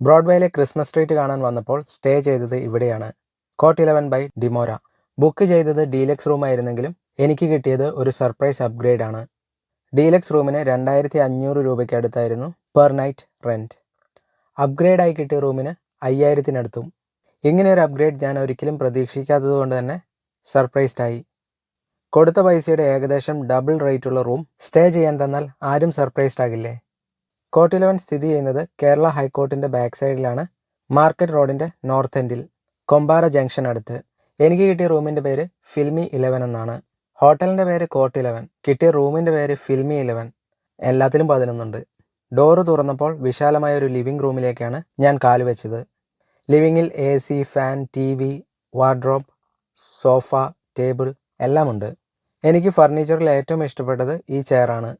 ബ്രോഡ്വേയിലെ Christmas street കാണാൻ വന്നപ്പോൾ stay ചെയ്തത് ഇവിടെയാണ്. Court eleven by Dimora book ചെയ്തത് ഡീലക്സ് റൂമായിരുന്നെങ്കിലും എനിക്ക് കിട്ടിയത് ഒരു സർപ്രൈസ് അപ്ഗ്രേഡ് ആണ് ഡീലക്സ് റൂമിന് രണ്ടായിരത്തി അഞ്ഞൂറ് രൂപയ്ക്ക് അടുത്തായിരുന്നു പെർ നൈറ്റ് റെന്റ് അപ്ഗ്രേഡായി കിട്ടിയ റൂമിന് അയ്യായിരത്തിനടുത്തും. ഇങ്ങനെ ഒരു അപ്ഗ്രേഡ് ഞാൻ ഒരിക്കലും പ്രതീക്ഷിക്കാത്തത് കൊണ്ട് തന്നെ സർപ്രൈസ്ഡ് ആയി കൊടുത്ത പൈസയുടെ ഏകദേശം ഡബിൾ റേറ്റുള്ള റൂം സ്റ്റേ ചെയ്യാൻ തന്നാൽ ആരും സർപ്രൈസ്ഡ് ആകില്ലേ കോട്ട് ഇലവൻ സ്ഥിതി ചെയ്യുന്നത് കേരള ഹൈക്കോർട്ടിന്റെ ബാക്ക് സൈഡിലാണ് മാർക്കറ്റ് റോഡിന്റെ നോർത്ത് എൻഡിൽ കൊമ്പാര ജംഗ്ഷൻ അടുത്ത്. എനിക്ക് കിട്ടിയ റൂമിന്റെ പേര് ഫിൽമി ഇലവൻ എന്നാണ്. ഹോട്ടലിന്റെ പേര് കോട്ട് ഇലവൻ കിട്ടിയ റൂമിന്റെ പേര് ഫിൽമി ഇലവൻ എല്ലാത്തിലും പതിനൊന്നുണ്ട്. ഡോറ് തുറന്നപ്പോൾ വിശാലമായ ഒരു ലിവിംഗ് റൂമിലേക്കാണ് ഞാൻ കാലുവെച്ചത് ലിവിങ്ങിൽ A C fan T V wardrobe sofa table എല്ലാമുണ്ട്. എനിക്ക് ഫർണിച്ചറിൽ ഏറ്റവും ഇഷ്ടപ്പെട്ടത് ഈ ചെയറാണ്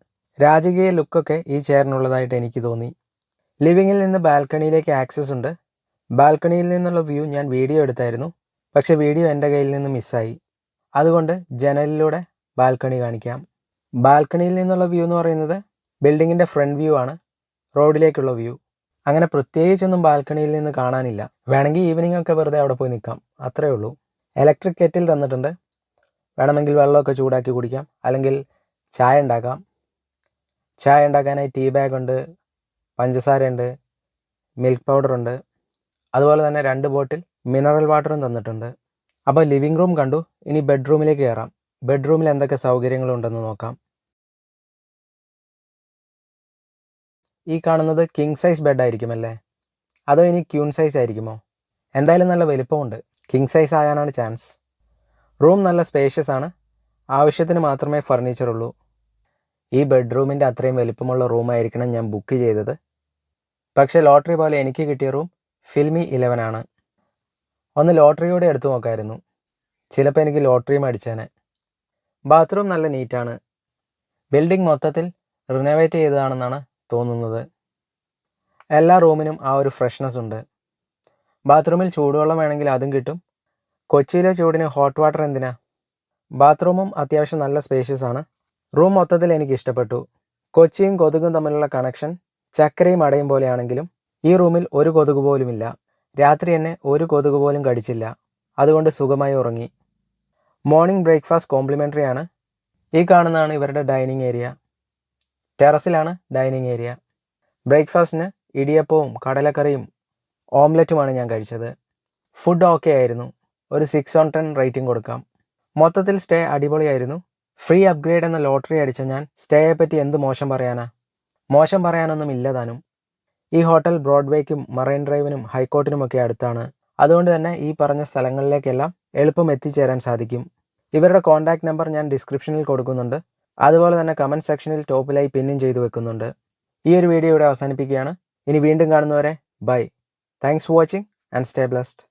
രാജകീയ ലുക്കൊക്കെ ഈ ചെയറിനുള്ളതായിട്ട് എനിക്ക് തോന്നി. ലിവിങ്ങിൽ നിന്ന് ബാൽക്കണിയിലേക്ക് ആക്സസ് ഉണ്ട്. ബാൽക്കണിയിൽ നിന്നുള്ള വ്യൂ ഞാൻ വീഡിയോ എടുത്തായിരുന്നു. പക്ഷേ വീഡിയോ എന്റെ കയ്യിൽ നിന്ന് മിസ്സായി. അതുകൊണ്ട് ജനലിലൂടെ ബാൽക്കണി കാണിക്കാം. ബാൽക്കണിയിൽ നിന്നുള്ള വ്യൂ എന്ന് പറയുന്നത് ബിൽഡിങ്ങിന്റെ ഫ്രണ്ട് വ്യൂ ആണ്. റോഡിലേക്കുള്ള വ്യൂ. അങ്ങനെ പ്രത്യേകിച്ചൊന്നും ബാൽക്കണിയിൽ നിന്ന് കാണാനില്ല. വേണമെങ്കിൽ ഈവനിങ് ഒക്കെ വെറുതെ അവിടെ പോയി നിൽക്കാം. അത്രേ ഉള്ളൂ. ഇലക്ട്രിക് കെറ്റിൽ തന്നിട്ടുണ്ട്. വേണമെങ്കിൽ വെള്ളമൊക്കെ ചൂടാക്കി കുടിക്കാം. അല്ലെങ്കിൽ ചായ ഉണ്ടാക്കാം. ചായ ഉണ്ടാക്കാനായി ടീ ബാഗ് ഉണ്ട് പഞ്ചസാര ഉണ്ട് മിൽക്ക് പൗഡർ ഉണ്ട്. അതുപോലെ തന്നെ രണ്ട് ബോട്ടിൽ മിനറൽ വാട്ടറും തന്നിട്ടുണ്ട്. അപ്പോൾ ലിവിംഗ് റൂം കണ്ടു. ഇനി ബെഡ്റൂമിലേക്ക് കയറാം. ബെഡ്റൂമിൽ എന്തൊക്കെ സൗകര്യങ്ങളുണ്ടെന്ന് നോക്കാം. ഈ കാണുന്നത് കിങ് സൈസ് ബെഡ് ആയിരിക്കുമല്ലേ അതോ ഇനി ക്യൂൺ സൈസ് ആയിരിക്കുമോ? എന്തായാലും നല്ല വലിപ്പമുണ്ട്. കിങ് സൈസ് ആകാനാണ് ചാൻസ് റൂം നല്ല സ്പേഷ്യസ് ആണ്. ആവശ്യത്തിന് മാത്രമേ ഫർണിച്ചർ ഉള്ളൂ. ഈ ബെഡ്റൂമിന്റെ അത്രയും വലിപ്പമുള്ള റൂമായിരിക്കണം ഞാൻ ബുക്ക് ചെയ്തത്. പക്ഷേ ലോട്ടറി പോലെ എനിക്ക് കിട്ടിയ റൂം ഫിൽമി ഇലവൻ ആണ്. ഒന്ന് ലോട്ടറിയോടെ എടുത്തു നോക്കായിരുന്നു. ചിലപ്പോൾ എനിക്ക് ലോട്ടറിയും അടിച്ചേനെ ബാത്റൂം നല്ല നീറ്റാണ് ബിൽഡിംഗ് മൊത്തത്തിൽ റിനോവേറ്റ് ചെയ്തതാണെന്നാണ് തോന്നുന്നത്. എല്ലാ റൂമിനും ആ ഒരു ഫ്രഷ്നെസ് ഉണ്ട്. ബാത്റൂമിൽ ചൂടുവെള്ളം വേണമെങ്കിൽ അതും കിട്ടും. കൊച്ചിയിലെ ചൂടിന് ഹോട്ട് വാട്ടർ എന്തിനാ? ബാത്റൂമും അത്യാവശ്യം നല്ല സ്പേഷ്യസ് ആണ്. റൂം മൊത്തത്തിൽ എനിക്ക് ഇഷ്ടപ്പെട്ടു. കൊച്ചിയും കൊതുകും തമ്മിലുള്ള കണക്ഷൻ ചക്കരയും അടയും പോലെയാണെങ്കിലും ഈ റൂമിൽ ഒരു കൊതുക് പോലുമില്ല. രാത്രി എന്നെ ഒരു കൊതുക് പോലും കടിച്ചില്ല. അതുകൊണ്ട് സുഖമായി ഉറങ്ങി. മോർണിംഗ് ബ്രേക്ക്ഫാസ്റ്റ് കോംപ്ലിമെന്ററി ആണ്. ഈ കാണുന്നതാണ് ഇവരുടെ ഡൈനിങ് ഏരിയ. ടെറസിലാണ് ഡൈനിങ് ഏരിയ. ബ്രേക്ക്ഫാസ്റ്റിന് ഇടിയപ്പവും കടലക്കറിയും ഓംലെറ്റുമാണ് ഞാൻ കഴിച്ചത്. ഫുഡ് ഓക്കെ ആയിരുന്നു. ഒരു സിക്സ് ഓൺ ടെൻ റേറ്റിംഗ് കൊടുക്കാം. മൊത്തത്തിൽ സ്റ്റേ അടിപൊളിയായിരുന്നു. ഫ്രീ അപ്ഗ്രേഡ് എന്ന ലോട്ടറി അടിച്ച ഞാൻ സ്റ്റേയെ പറ്റി എന്ത് മോശം പറയാനാ? മോശം പറയാനൊന്നും ഇല്ല താനും ഈ ഹോട്ടൽ ബ്രോഡ്വേക്കും മറൈൻ ഡ്രൈവിനും ഹൈക്കോർട്ടിനുമൊക്കെ അടുത്താണ്. അതുകൊണ്ട് തന്നെ ഈ പറഞ്ഞ സ്ഥലങ്ങളിലേക്കെല്ലാം എളുപ്പം എത്തിച്ചേരാൻ സാധിക്കും. ഇവരുടെ കോൺടാക്ട് നമ്പർ ഞാൻ ഡിസ്ക്രിപ്ഷനിൽ കൊടുക്കുന്നുണ്ട്. അതുപോലെ തന്നെ കമന്റ് സെക്ഷനിൽ ടോപ്പിലായി പിന്നും ചെയ്തു വെക്കുന്നുണ്ട്. ഈ ഒരു വീഡിയോ ഇവിടെ അവസാനിപ്പിക്കുകയാണ്. ഇനി വീണ്ടും കാണുന്നവരെ bye. Thanks for watching and stay blessed